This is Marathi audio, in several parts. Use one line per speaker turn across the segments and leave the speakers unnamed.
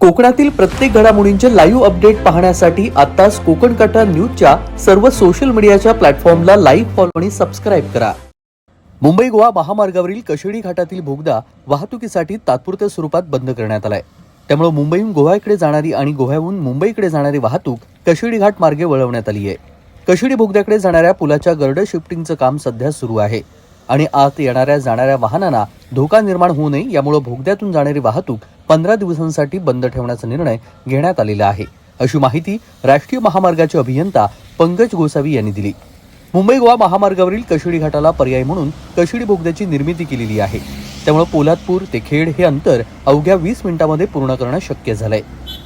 कोकणातील प्रत्येक घडामोडींचे लाईव्ह अपडेट पाहण्यासाठी आताच कोकण कटा न्यूजच्या सर्व सोशल मीडियाच्या प्लॅटफॉर्मला लाईव्ह फॉलो आणि सबस्क्राईब करा. मुंबई गोवा महामार्गावरील कशेडी घाटातील भोगदा वाहतुकीसाठी तात्पुरत्या स्वरूपात बंद करण्यात आलाय. त्यामुळे मुंबईहून गोव्याकडे जाणारी आणि गोव्याहून मुंबईकडे जाणारी वाहतूक कशेडी घाट मार्गे वळवण्यात आली आहे कशेडी बोगद्याकडे जाणाऱ्या पुलाच्या गर्ड शिफ्टिंगचं काम सध्या सुरू आहे. आणि आत येणाऱ्या जाणाऱ्या वाहनांना धोका निर्माण होऊ नये यामुळे भोगद्यातून जाणारी वाहतूक पंधरा दिवसांसाठी बंद ठेवण्याचा निर्णय घेण्यात आलेला आहे. अशी माहिती राष्ट्रीय महामार्गाचे अभियंता पंकज गोसावी यांनी दिली. मुंबई गोवा महामार्गावरील कशिडी घाटाला पर्याय म्हणून कशिडी बोगद्याची निर्मिती केलेली आहे. त्यामुळे पोलादपूर ते खेड हे अंतर अवघ्या वीस मिनिटांमध्ये पूर्ण करणं शक्य झालंय.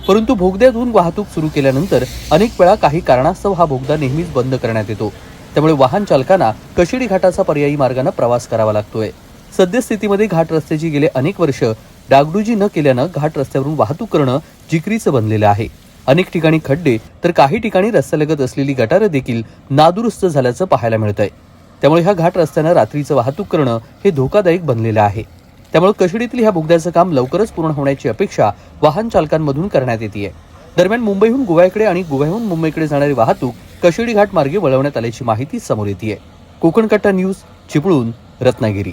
परंतु भोगद्यातून वाहतूक सुरू केल्यानंतर अनेक वेळा काही कारणास्तव हा भोगदा नेहमीच बंद करण्यात येतो. त्यामुळे वाहन चालकांना कशिडी घाटाचा पर्यायी मार्गाने प्रवास करावा लागतोय. सद्यस्थितीमध्ये घाट रस्त्याची गेले अनेक वर्ष डागडुजी न केल्यानं घाट रस्त्यावरून वाहतूक करणं जिकरीचं बनलेलं आहे. अनेक ठिकाणी खड्डे तर काही ठिकाणी रस्त्यालगत असलेली गटारं देखील नादुरुस्त झाल्याचं पाहायला मिळतंय. त्यामुळे ह्या घाट रस्त्यानं रात्रीचं वाहतूक करणं हे धोकादायक बनलेलं आहे. त्यामुळे कशिडीतील ह्या बोगद्याचं काम लवकरच पूर्ण होण्याची अपेक्षा वाहन चालकांमधून करण्यात येते दरम्यान मुंबईहून गोव्याकडे आणि गोव्याहून मुंबईकडे जाणारी वाहतूक कशिडी घाट मार्गे वळवण्यात आल्याची माहिती समोर येते कोकण कट्टा न्यूज चिपळूण रत्नागिरी.